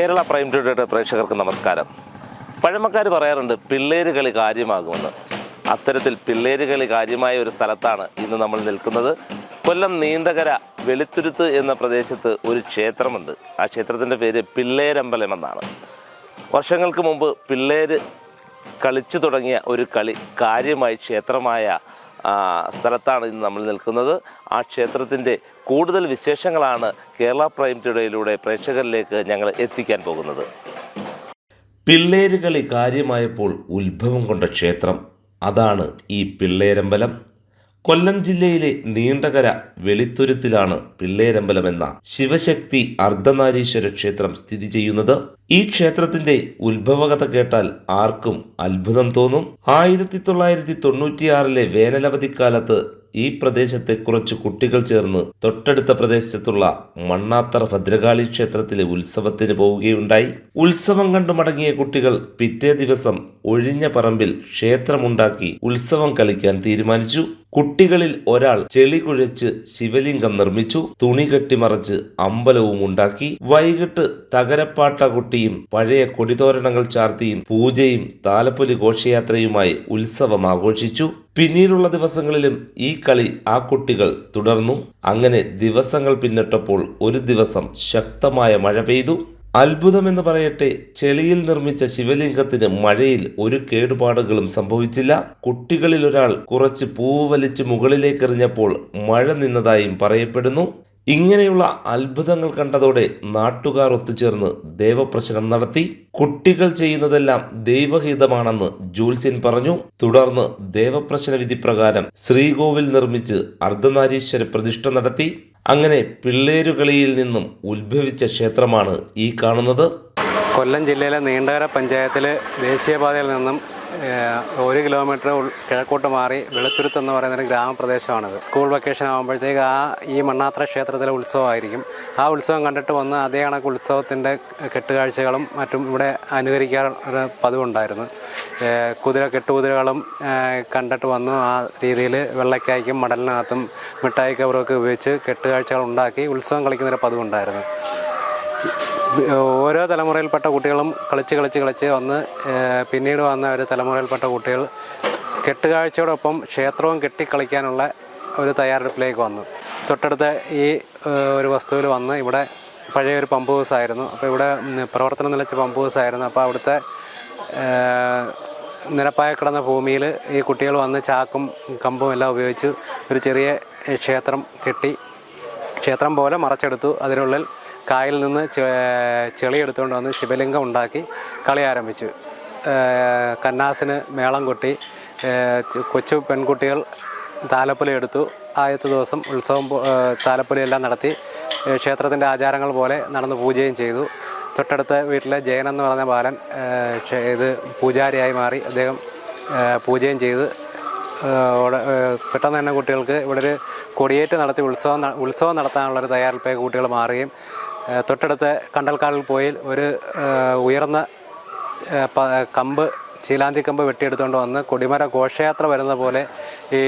Kerala prime ടൂഡിയുടെ പ്രേക്ഷകർക്ക് നമസ്കാരം. പഴമക്കാർ പറയാറുണ്ട് പിള്ളേര് കളി കാര്യമാകുമെന്ന്. അത്തരത്തിൽ പിള്ളേര് കളി കാര്യമായ ഒരു സ്ഥലത്താണ് ഇന്ന് നമ്മൾ നിൽക്കുന്നത്. കൊല്ലം നീണ്ടകര വെളുത്തുരുത്ത് എന്ന പ്രദേശത്ത് ഒരു ക്ഷേത്രമുണ്ട്. ആ ക്ഷേത്രത്തിന്റെ പേര് പിള്ളേരമ്പലം എന്നാണ്. വർഷങ്ങൾക്ക് മുമ്പ് പിള്ളേര് കളിച്ചു തുടങ്ങിയ ഒരു കളി കാര്യമായി ക്ഷേത്രമായ സ്ഥലത്താണ് ഇന്ന് നമ്മൾ നിൽക്കുന്നത്. ആ ക്ഷേത്രത്തിന്റെ കൂടുതൽ വിശേഷങ്ങളാണ് കേരള പ്രൈം ടുഡേയിലൂടെ പ്രേക്ഷകരിലേക്ക് ഞങ്ങൾ എത്തിക്കാൻ പോകുന്നത്. പിള്ളേരുകളി കാര്യമായപ്പോൾ ഉത്ഭവം കൊണ്ട ക്ഷേത്രം. അതാണ് ഈ പിള്ളേരമ്പലം. കൊല്ലം ജില്ലയിലെ നീണ്ടകര വെളിത്തുരുത്തിലാണ് പിള്ളേരമ്പലം എന്ന ശിവശക്തി അർദ്ധനാരീശ്വര ക്ഷേത്രം സ്ഥിതി ചെയ്യുന്നത്. ഈ ക്ഷേത്രത്തിന്റെ ഉത്ഭവകഥ കേട്ടാൽ ആർക്കും അത്ഭുതം തോന്നും. ആയിരത്തി തൊള്ളായിരത്തി തൊണ്ണൂറ്റിയാറിലെ വേനലവധിക്കാലത്ത് ഈ പ്രദേശത്തെ കുറച്ച് കുട്ടികൾ ചേർന്ന് തൊട്ടടുത്ത പ്രദേശത്തുള്ള മണ്ണാത്തറ ഭദ്രകാളി ക്ഷേത്രത്തിലെ ഉത്സവത്തിന് പോവുകയുണ്ടായി. ഉത്സവം കണ്ടു മടങ്ങിയ കുട്ടികൾ പിറ്റേ ദിവസം ഒഴിഞ്ഞ പറമ്പിൽ ക്ഷേത്രമുണ്ടാക്കി ഉത്സവം കളിക്കാൻ തീരുമാനിച്ചു. കുട്ടികളിൽ ഒരാൾ ചെളി കുഴച്ച് ശിവലിംഗം നിർമ്മിച്ചു തുണി കെട്ടിമറച്ച് അമ്പലവും ഉണ്ടാക്കി വൈകിട്ട് തകരപ്പാട്ട കുട്ടിയും പഴയ കൊടിതോരണങ്ങൾ ചാർത്തിയും പൂജയും താലപ്പൊലി ഘോഷയാത്രയുമായി ഉത്സവം ആഘോഷിച്ചു. പിന്നീടുള്ള ദിവസങ്ങളിലും ഈ കളി ആ കുട്ടികൾ തുടർന്നു. അങ്ങനെ ദിവസങ്ങൾ പിന്നിട്ടപ്പോൾ ഒരു ദിവസം ശക്തമായ മഴ പെയ്തു. അത്ഭുതമെന്ന് പറയട്ടെ ചെളിയിൽ നിർമ്മിച്ച ശിവലിംഗത്തിന് മഴയിൽ ഒരു കേടുപാടുകളും സംഭവിച്ചില്ല. കുട്ടികളിൽ ഒരാൾ കുറച്ച് പൂവ് വലിച്ച് മുകളിലേക്കെറിഞ്ഞപ്പോൾ മഴ നിന്നതായും പറയപ്പെടുന്നു. ഇങ്ങനെയുള്ള അത്ഭുതങ്ങൾ കണ്ടതോടെ നാട്ടുകാർ ഒത്തുചേർന്ന് ദേവപ്രശ്നം നടത്തി. കുട്ടികൾ ചെയ്യുന്നതെല്ലാം ദൈവഹിതമാണെന്ന് ജൂൽസിൻ പറഞ്ഞു. തുടർന്ന് ദേവപ്രശ്ന വിധി പ്രകാരം ശ്രീകോവിൽ നിർമ്മിച്ച് അർദ്ധനാരീശ്വര പ്രതിഷ്ഠ നടത്തി. അങ്ങനെ പിള്ളേരുകളിയിൽ നിന്നും ഉത്ഭവിച്ച ക്ഷേത്രമാണ് ഈ കാണുന്നത്. കൊല്ലം ജില്ലയിലെ നീണ്ടകര പഞ്ചായത്തിലെ ദേശീയപാതയിൽ നിന്നും ഒരു കിലോമീറ്റർ കിഴക്കോട്ട് മാറി വെളുത്തുരുത്ത് എന്ന് പറയുന്ന ഒരു ഗ്രാമപ്രദേശമാണിത്. സ്കൂൾ വെക്കേഷൻ ആകുമ്പോഴത്തേക്ക് ആ ഈ മണ്ണാത്ര ക്ഷേത്രത്തിലെ ഉത്സവമായിരിക്കും. ആ ഉത്സവം കണ്ടിട്ട് വന്ന് അതേ കണക്ക് ഉത്സവത്തിന്റെ കെട്ടുകാഴ്ചകളും മറ്റും ഇവിടെ അനുകരിക്കാൻ ഒരു പതിവുണ്ടായിരുന്നു കുതിര കെട്ടുകുതിരകളും കണ്ടിട്ട് വന്നു. ആ രീതിയിൽ വെള്ളക്കായ്ക്കും മടലിനകത്തും മിഠായി കവറൊക്കെ ഉപയോഗിച്ച് കെട്ടുകാഴ്ചകൾ ഉണ്ടാക്കി ഉത്സവം കളിക്കുന്നൊരു പതിവുണ്ടായിരുന്നു. ഓരോ തലമുറയിൽപ്പെട്ട കുട്ടികളും കളിച്ച് കളിച്ച് കളിച്ച് വന്ന് പിന്നീട് വന്ന ഒരു തലമുറയിൽപ്പെട്ട കുട്ടികൾ കെട്ടുകാഴ്ചയോടൊപ്പം ക്ഷേത്രവും കെട്ടിക്കളിക്കാനുള്ള ഒരു തയ്യാറെടുപ്പിലേക്ക് വന്നു. തൊട്ടടുത്ത ഈ ഒരു വസ്തുവിൽ വന്ന് ഇവിടെ പഴയ ഒരു പമ്പ് ഹൗസ് ആയിരുന്നു. അപ്പോൾ ഇവിടെ പ്രവർത്തനം നിലച്ച പമ്പ് ഹൗസ് ആയിരുന്നു. അപ്പോൾ അവിടുത്തെ നിരപ്പായ കിടന്ന ഭൂമിയിൽ ഈ കുട്ടികൾ വന്ന് ചാക്കും കമ്പും എല്ലാം ഉപയോഗിച്ച് ഒരു ചെറിയ ക്ഷേത്രം കെട്ടി ക്ഷേത്രം പോലെ മറച്ചെടുത്തു. അതിനുള്ളിൽ കായൽ നിന്ന് ചെളിയെടുത്തുകൊണ്ട് വന്ന് ശിവലിംഗം ഉണ്ടാക്കി കളി ആരംഭിച്ചു. കന്നാസിന് മേളം കൊട്ടി. കൊച്ചു പെൺകുട്ടികൾ താലപ്പൊലി എടുത്തു. ആദ്യത്തെ ദിവസം ഉത്സവം താലപ്പൊലിയെല്ലാം നടത്തി. ക്ഷേത്രത്തിന്റെ ആചാരങ്ങൾ പോലെ നടന്ന് പൂജയും ചെയ്തു. തൊട്ടടുത്ത വീട്ടിലെ ജയൻ എന്ന് പറഞ്ഞ ബാലൻ ഇത് പൂജാരിയായി മാറി അദ്ദേഹം പൂജയും ചെയ്ത്. പെട്ടെന്ന് തന്നെ കുട്ടികൾക്ക് ഇവിടെ ഒരു കൊടിയേറ്റ് നടത്തി ഉത്സവം ഉത്സവം നടത്താനുള്ളൊരു ഒരു തയ്യാറെടുപ്പിലേക്ക് കുട്ടികൾ മാറുകയും തൊട്ടടുത്ത കണ്ടൽക്കാടിൽ പോയി ഒരു ഉയർന്ന കമ്പ് ചീലാന്തി കമ്പ് വെട്ടിയെടുത്തുകൊണ്ട് വന്ന് കൊടിമര ഘോഷയാത്ര വരുന്ന പോലെ ഈ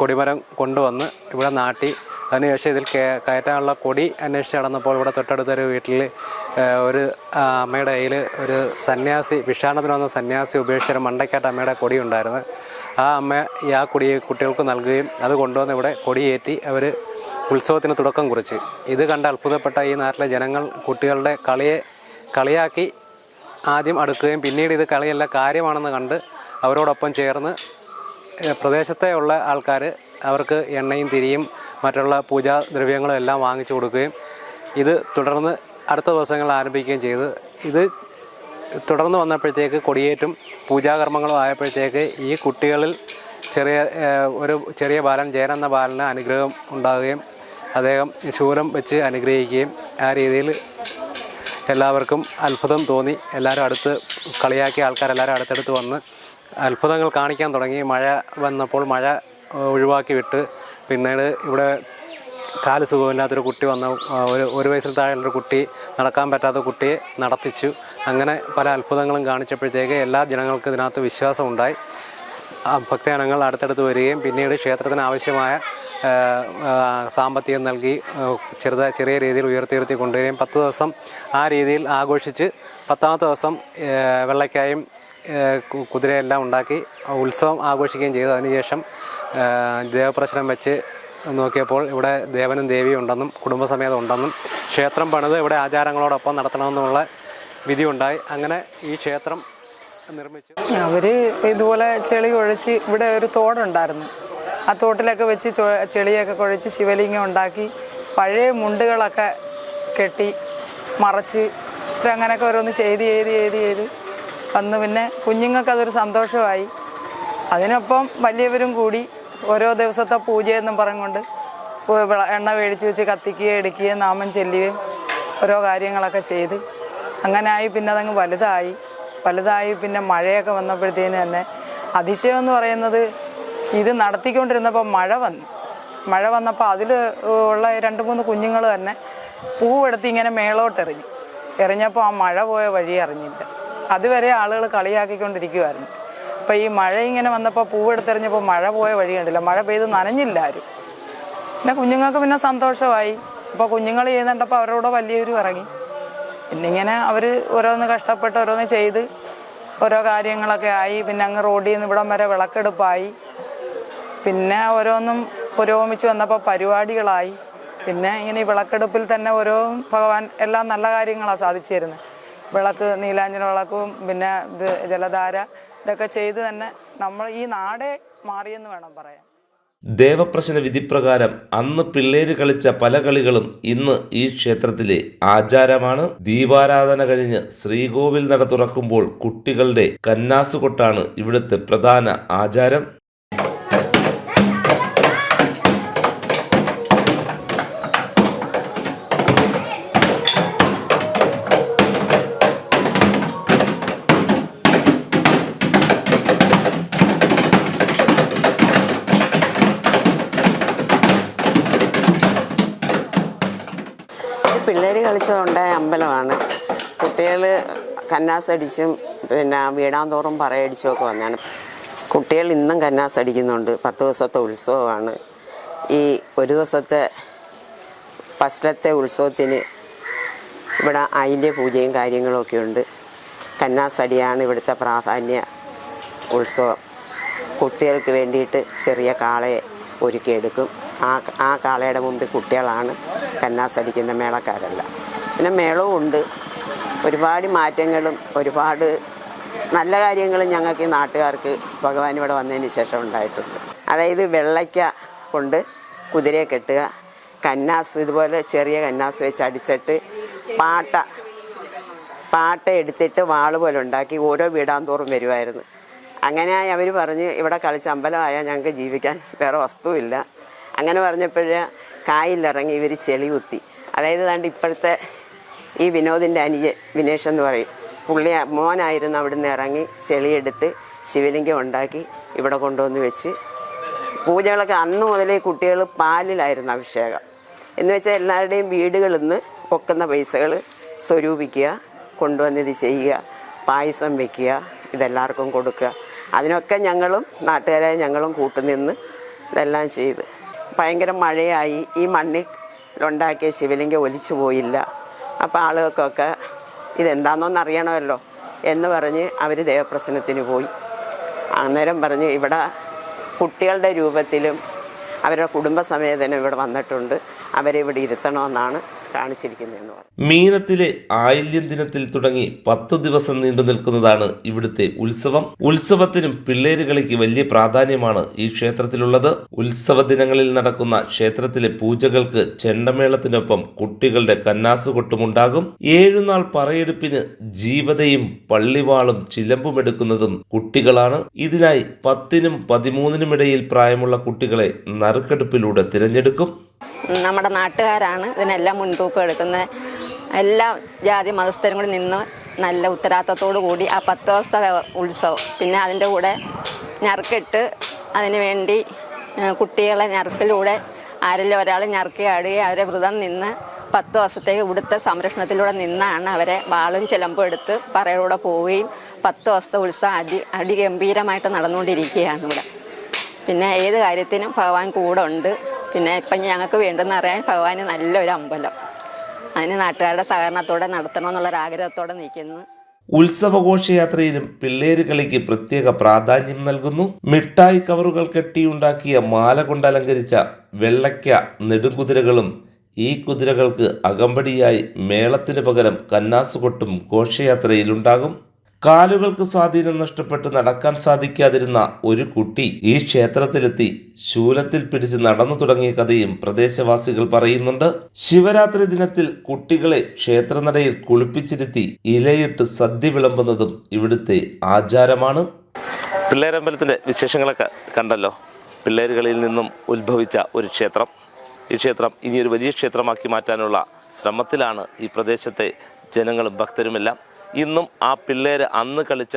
കൊടിമരം കൊണ്ടുവന്ന് ഇവിടെ നാട്ടി. അതിനുശേഷം ഇതിൽ കയറ്റാനുള്ള കൊടി അന്വേഷിച്ച് നടന്നപ്പോൾ ഇവിടെ തൊട്ടടുത്തൊരു വീട്ടിൽ ഒരു അമ്മയുടെ കയ്യിൽ ഒരു സന്യാസി വിഷാണത്തിന് വന്ന സന്യാസി ഉപേക്ഷിച്ചൊരു മണ്ടയ്ക്കാട്ട് അമ്മയുടെ കൊടി ഉണ്ടായിരുന്നു. ആ അമ്മ ഈ ആ കൊടി കുട്ടികൾക്ക് നൽകുകയും അത് കൊണ്ടുവന്ന് ഇവിടെ കൊടിയേറ്റി അവർ ഉത്സവത്തിന് തുടക്കം കുറിച്ച്. ഇത് കണ്ട് അത്ഭുതപ്പെട്ട ഈ നാട്ടിലെ ജനങ്ങൾ കുട്ടികളുടെ കളിയെ കളിയാക്കി ആദ്യം അടുക്കുകയും പിന്നീട് ഇത് കളിയല്ല കാര്യമാണെന്ന് കണ്ട് അവരോടൊപ്പം ചേർന്ന് പ്രദേശത്തെ ഉള്ള ആൾക്കാർ അവർക്ക് എണ്ണയും തിരിയും മറ്റുള്ള പൂജാ ദ്രവ്യങ്ങളും എല്ലാം വാങ്ങിച്ചു കൊടുക്കുകയും ഇത് തുടർന്ന് അടുത്ത ദിവസങ്ങളിൽ ആരംഭിക്കുകയും ചെയ്തു. ഇത് തുടർന്ന് വന്നപ്പോഴത്തേക്ക് കൊടിയേറ്റും പൂജാകർമ്മങ്ങളും ആയപ്പോഴത്തേക്ക് ഈ കുട്ടികളിൽ ചെറിയ ഒരു ചെറിയ ബാലൻ ജയൻ എന്ന ബാലന് അനുഗ്രഹം ഉണ്ടാകുകയും അദ്ദേഹം ശൂലം വെച്ച് അനുഗ്രഹിക്കുകയും ആ രീതിയിൽ എല്ലാവർക്കും അത്ഭുതം തോന്നി. എല്ലാവരും അടുത്ത് കളിയാക്കിയ ആൾക്കാരെല്ലാവരും അടുത്തടുത്ത് വന്ന് അത്ഭുതങ്ങൾ കാണിക്കാൻ തുടങ്ങി. മഴ വന്നപ്പോൾ മഴ ഒഴിവാക്കി വിട്ട് പിന്നീട് ഇവിടെ കാൽ സുഖമില്ലാത്തൊരു കുട്ടി വന്ന ഒരു ഒരു വയസ്സിൽ താഴെയുള്ളൊരു കുട്ടി നടക്കാൻ പറ്റാത്ത കുട്ടിയെ നടത്തിച്ചു. അങ്ങനെ പല അത്ഭുതങ്ങളും കാണിച്ചപ്പോഴത്തേക്ക് എല്ലാ ജനങ്ങൾക്കും ഇതിനകത്ത് വിശ്വാസമുണ്ടായി. ഭക്തജനങ്ങൾ അടുത്തടുത്ത് വരികയും പിന്നീട് ക്ഷേത്രത്തിന് ആവശ്യമായ സാമ്പത്തികം നൽകി ചെറുത ചെറിയ രീതിയിൽ ഉയർത്തി കൊണ്ടുവരികയും പത്ത് ദിവസം ആ രീതിയിൽ ആഘോഷിച്ച് പത്താമത്തെ ദിവസം വെള്ളക്കായും കുതിരയെല്ലാം ഉണ്ടാക്കി ഉത്സവം ആഘോഷിക്കുകയും ചെയ്തു. അതിനുശേഷം ദേവപ്രശ്നം വെച്ച് നോക്കിയപ്പോൾ ഇവിടെ ദേവനും ദേവിയും ഉണ്ടെന്നും കുടുംബസമേതം ഉണ്ടെന്നും ക്ഷേത്രം പണിത് ഇവിടെ ആചാരങ്ങളോടൊപ്പം നടത്തണമെന്നുള്ള വിധിയുണ്ടായി. അങ്ങനെ ഈ ക്ഷേത്രം നിർമ്മിച്ചു. അവർ ഇതുപോലെ ചെളി കുഴച്ച് ഇവിടെ ഒരു തോടുണ്ടായിരുന്നു. ആ തോട്ടിലൊക്കെ വെച്ച് ചെളിയൊക്കെ കുഴച്ച് ശിവലിംഗം ഉണ്ടാക്കി പഴയ മുണ്ടുകളൊക്കെ കെട്ടി മറച്ച് അങ്ങനെയൊക്കെ ഓരോന്ന് ചെയ്ത് ചെയ്ത് ചെയ്ത് ചെയ്ത് വന്ന് പിന്നെ കുഞ്ഞുങ്ങൾക്ക് അതൊരു സന്തോഷമായി. അതിനൊപ്പം വലിയവരും കൂടി ഓരോ ദിവസത്തെ പൂജയെന്നും പറഞ്ഞുകൊണ്ട് എണ്ണ മേടിച്ച് വെച്ച് കത്തിക്കുകയും എടുക്കുകയും നാമം ചെല്ലുകയും ഓരോ കാര്യങ്ങളൊക്കെ ചെയ്ത് അങ്ങനായി പിന്നെ അതങ്ങ് വലുതായി. വലുതായി പിന്നെ മഴയൊക്കെ വന്നപ്പോഴത്തേന് തന്നെ അതിശയം എന്ന് പറയുന്നത് ഇത് നടത്തിക്കൊണ്ടിരുന്നപ്പോൾ മഴ വന്നു. മഴ വന്നപ്പോൾ അതിൽ ഉള്ള രണ്ട് മൂന്ന് കുഞ്ഞുങ്ങൾ തന്നെ പൂവെടുത്ത് ഇങ്ങനെ മേളോട്ടെറിഞ്ഞു. എറിഞ്ഞപ്പോൾ ആ മഴ പോയ വഴി അറിഞ്ഞില്ല. അതുവരെ ആളുകൾ കളിയാക്കിക്കൊണ്ടിരിക്കുമായിരുന്നു അപ്പോൾ ഈ മഴ ഇങ്ങനെ വന്നപ്പോൾ പൂവെടുത്തെറിഞ്ഞപ്പോൾ മഴ പോയ വഴി കണ്ടില്ല. മഴ പെയ്ത് നനഞ്ഞില്ല ആരും. പിന്നെ കുഞ്ഞുങ്ങൾക്ക് പിന്നെ സന്തോഷമായി. അപ്പോൾ കുഞ്ഞുങ്ങൾ ചെയ്യുന്നുണ്ടപ്പോൾ അവരോട് വലിയവരും ഇറങ്ങി. പിന്നെ ഇങ്ങനെ അവർ ഓരോന്ന് കഷ്ടപ്പെട്ട് ഓരോന്ന് ചെയ്ത് ഓരോ കാര്യങ്ങളൊക്കെ ആയി. പിന്നെ അങ്ങ് റോഡിൽ നിന്ന് ഇവിടം വരെ വിളക്കെടുപ്പായി. പിന്നെ ഓരോന്നും പുരോഗമിച്ച് വന്നപ്പോൾ പരിപാടികളായി. പിന്നെ ഇങ്ങനെ ഈ വിളക്കെടുപ്പിൽ തന്നെ ഓരോ ഭഗവാൻ എല്ലാം നല്ല കാര്യങ്ങളാണ് സാധിച്ചു തരുന്നത് വിളക്ക് നീലാഞ്ജന വിളക്കും പിന്നെ ഇത് ജലധാര ഇതൊക്കെ ചെയ്ത് തന്നെ നമ്മൾ ഈ നാടേ മാറിയെന്ന് വേണം പറയാൻ. ദേവപ്രശ്ന വിധിപ്രകാരം അന്ന് പിള്ളേര് കളിച്ച പല കളികളും ഇന്ന് ഈ ക്ഷേത്രത്തിലെ ആചാരമാണ്. ദീപാരാധന കഴിഞ്ഞ് ശ്രീകോവിൽ നട തുറക്കുമ്പോൾ കുട്ടികളുടെ കന്നാസുകൊട്ടാണ് ഇവിടുത്തെ പ്രധാന ആചാരം. പിള്ളേർ കളിച്ചുകൊണ്ടായ അമ്പലമാണ്. കുട്ടികൾ കന്നാസ് അടിച്ചും പിന്നെ വീടാന്തോറും പറയടിച്ചും ഒക്കെ വന്നാണ്. കുട്ടികൾ ഇന്നും കന്നാസ് അടിക്കുന്നുണ്ട് പത്ത് ദിവസത്തെ ഉത്സവമാണ്. ഈ ഒരു ദിവസത്തെ ഫസ്റ്റത്തെ ഉത്സവത്തിന് ഇവിടെ അതിന്റെ പൂജയും കാര്യങ്ങളൊക്കെ ഉണ്ട്. കന്നാസടിയാണ് ഇവിടുത്തെ പ്രാധാന്യ ഉത്സവം. കുട്ടികൾക്ക് വേണ്ടിയിട്ട് ചെറിയ കാളയെ ഒരുക്കിയെടുക്കും. ആ ആ കാളയുടെ മുമ്പിൽ കുട്ടികളാണ്. കന്നാസടിക്കുന്ന മേളക്കാരല്ല. പിന്നെ മേളവും ഉണ്ട്. ഒരുപാട് മാറ്റങ്ങളും ഒരുപാട് നല്ല കാര്യങ്ങളും ഞങ്ങൾക്ക് ഈ നാട്ടുകാർക്ക് ഭഗവാൻ ഇവിടെ വന്നതിന് ശേഷം ഉണ്ടായിട്ടുണ്ട്. അതായത് വെള്ളയ്ക്ക കൊണ്ട് കുതിരയെ കെട്ടുക കന്നാസ് ഇതുപോലെ ചെറിയ കന്നാസ് വെച്ച് അടിച്ചിട്ട് പാട്ട പാട്ട എടുത്തിട്ട് വാൾ പോലെ ഉണ്ടാക്കി ഓരോ വീടാന്തോറും വരുമായിരുന്നു അങ്ങനെ അവർ പറഞ്ഞ് ഇവിടെ കളിച്ച് അമ്പലമായാൽ ഞങ്ങൾക്ക് ജീവിക്കാൻ വേറെ വസ്തുവില്ല. അങ്ങനെ പറഞ്ഞപ്പോഴേ കായിലിറങ്ങി ഇവർ ചെളി കുത്തി. അതായത് ദാണ്ട് ഇപ്പോഴത്തെ ഈ വിനോദിന്റെ അനുജൻ വിനേഷ് എന്ന് പറയും. പുള്ളി മോനായിരുന്നു അവിടുന്ന് ഇറങ്ങി ചെളിയെടുത്ത് ശിവലിംഗം ഉണ്ടാക്കി ഇവിടെ കൊണ്ടുവന്ന് വെച്ച്. പൂജകളൊക്കെ അന്ന് മുതലേ കുട്ടികൾ പാലിലായിരുന്നു അഭിഷേകം. എന്ന് വെച്ചാൽ എല്ലാവരുടെയും വീടുകളിൽ നിന്ന് പൊക്കുന്ന പൈസകൾ സ്വരൂപിക്കുക കൊണ്ടുവന്ന് ഇത് ചെയ്യുക പായസം വെക്കുക ഇതെല്ലാവർക്കും കൊടുക്കുക. അതിനൊക്കെ ഞങ്ങളും നാട്ടുകാരായ ഞങ്ങളും കൂട്ടുനിന്ന് ഇതെല്ലാം ചെയ്ത്. ഭയങ്കര മഴയായി. ഈ മണ്ണിൽ ഉണ്ടാക്കിയ ശിവലിംഗം ഒലിച്ചു പോയില്ല. അപ്പോൾ ആളുകൾക്കൊക്കെ ഇതെന്താണെന്നൊന്ന് അറിയണമല്ലോ എന്ന് പറഞ്ഞ് അവർ ദേവപ്രശ്നത്തിന് പോയി. അന്നേരം പറഞ്ഞ് ഇവിടെ കുട്ടികളുടെ രൂപത്തിലും അവരുടെ കുടുംബസമേതനം ഇവിടെ വന്നിട്ടുണ്ട്. അവരെ ഇവിടെ ഇരുത്തണമെന്നാണ് കാണിച്ചിരിക്കുന്നതെന്ന് പറഞ്ഞു. മീനത്തിലെ ആയില്യം ദിനത്തിൽ തുടങ്ങി പത്ത് ദിവസം നീണ്ടു നിൽക്കുന്നതാണ് ഇവിടുത്തെ ഉത്സവം. ഉത്സവത്തിനും പിള്ളേര് കളിക്ക് വലിയ പ്രാധാന്യമാണ് ഈ ക്ഷേത്രത്തിലുള്ളത്. ഉത്സവ ദിനങ്ങളിൽ നടക്കുന്ന ക്ഷേത്രത്തിലെ പൂജകൾക്ക് ചെണ്ടമേളത്തിനൊപ്പം കുട്ടികളുടെ കന്നാസുകൊട്ടുമുണ്ടാകും. ഏഴുനാൾ പറയെടുപ്പിന് ജീവതയും പള്ളിവാളും ചിലമ്പും എടുക്കുന്നതും കുട്ടികളാണ്. ഇതിനായി പത്തിനും പതിമൂന്നിനും ഇടയിൽ പ്രായമുള്ള കുട്ടികളെ നറുക്കെടുപ്പിലൂടെ തിരഞ്ഞെടുക്കും. നമ്മുടെ നാട്ടുകാരാണ് ഇതിനെല്ലാം മുൻതൂക്കം എടുക്കുന്നത്. എല്ലാ ജാതി മതസ്ഥരും കൂടി നിന്ന് നല്ല ഉത്തരവാദിത്തത്തോടു കൂടി ആ പത്ത് ദിവസത്തെ ഉത്സവം പിന്നെ അതിന്റെ കൂടെ ഞറുക്കിട്ട് അതിന് വേണ്ടി കുട്ടികളെ ഞറുക്കിലൂടെ ആരെല്ലാം ഒരാൾ ഞറുക്കി ആടുകയും അവരെ വ്രതം നിന്ന് പത്ത് ദിവസത്തേക്ക് ഇവിടുത്തെ സംരക്ഷണത്തിലൂടെ നിന്നാണ് അവരെ വാളും ചിലമ്പും എടുത്ത് പറയിലൂടെ പോവുകയും പത്ത് ദിവസത്തെ ഉത്സവം അതി അടിഗംഭീരമായിട്ട് നടന്നുകൊണ്ടിരിക്കുകയാണ് ഇവിടെ. പിന്നെ ഏത് കാര്യത്തിനും ഭഗവാൻ കൂടെ ഉണ്ട്. പിന്നെ ഇപ്പം ഞങ്ങൾക്ക് വേണ്ടെന്ന് അറിയാൻ ഭഗവാന് നല്ലൊരു അമ്പലം. അതിന് നാട്ടുകാരുടെ സഹകരണത്തോടെ നടത്തണമെന്നുള്ളൊരാഗ്രഹത്തോടെ നിൽക്കുന്നു. ഉത്സവഘോഷയാത്രയിലും പിള്ളേര് കളിക്ക് പ്രത്യേക പ്രാധാന്യം നൽകുന്നു. മിഠായി കവറുകൾ കെട്ടിയുണ്ടാക്കിയ മാല കൊണ്ട് അലങ്കരിച്ച വെള്ളയ്ക്ക നെടുംകുതിരകളും ഈ കുതിരകൾക്ക് അകമ്പടിയായി മേളത്തിന് പകരം കന്നാസുകൊട്ടും ഘോഷയാത്രയിലുണ്ടാകും. കാലുകൾക്ക് സ്വാധീനം നഷ്ടപ്പെട്ട് നടക്കാൻ സാധിക്കാതിരുന്ന ഒരു കുട്ടി ഈ ക്ഷേത്രത്തിലെത്തി ശൂലത്തിൽ പിടിച്ച് നടന്നു തുടങ്ങിയ കഥയും പ്രദേശവാസികൾ പറയുന്നുണ്ട്. ശിവരാത്രി ദിനത്തിൽ കുട്ടികളെ ക്ഷേത്രനടയിൽ കുളിപ്പിച്ചിരുത്തി ഇലയിട്ട് സദ്യ വിളമ്പുന്നതും ഇവിടുത്തെ ആചാരമാണ്. പിള്ളേരമ്പലത്തിന്റെ വിശേഷങ്ങളൊക്കെ കണ്ടല്ലോ. പിള്ളേരുകളിൽ നിന്നും ഉത്ഭവിച്ച ഒരു ക്ഷേത്രം. ഈ ക്ഷേത്രം ഇനി ഒരു വലിയ ക്ഷേത്രമാക്കി മാറ്റാനുള്ള ശ്രമത്തിലാണ് ഈ പ്രദേശത്തെ ജനങ്ങളും ഭക്തരുമെല്ലാം ഇന്നും ആ പിള്ളേർ അന്ന് കളിച്ച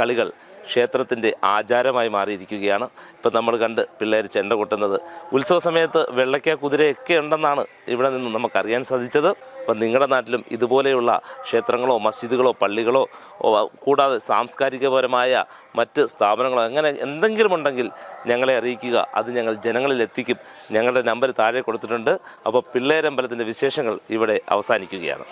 കളികൾ ക്ഷേത്രത്തിന്റെ ആചാരമായി മാറിയിരിക്കുകയാണ്. ഇപ്പം നമ്മൾ കണ്ട് പിള്ളേർ ചെണ്ട കൊട്ടുന്നത്. ഉത്സവ സമയത്ത് വെള്ളയ്ക്ക കുതിരയൊക്കെ ഉണ്ടെന്നാണ് ഇവിടെ നിന്ന് നമുക്കറിയാൻ സാധിച്ചത്. അപ്പം നിങ്ങളുടെ നാട്ടിലും ഇതുപോലെയുള്ള ക്ഷേത്രങ്ങളോ മസ്ജിദുകളോ പള്ളികളോ കൂടാതെ സാംസ്കാരികപരമായ മറ്റ് സ്ഥാപനങ്ങളോ അങ്ങനെ എന്തെങ്കിലും ഉണ്ടെങ്കിൽ ഞങ്ങളെ അറിയിക്കുക. അത് ഞങ്ങൾ ജനങ്ങളിൽ എത്തിക്കും. ഞങ്ങളുടെ നമ്പർ താഴെ കൊടുത്തിട്ടുണ്ട്. അപ്പോൾ പിള്ളേരമ്പലത്തിന്റെ വിശേഷങ്ങൾ ഇവിടെ അവസാനിക്കുകയാണ്.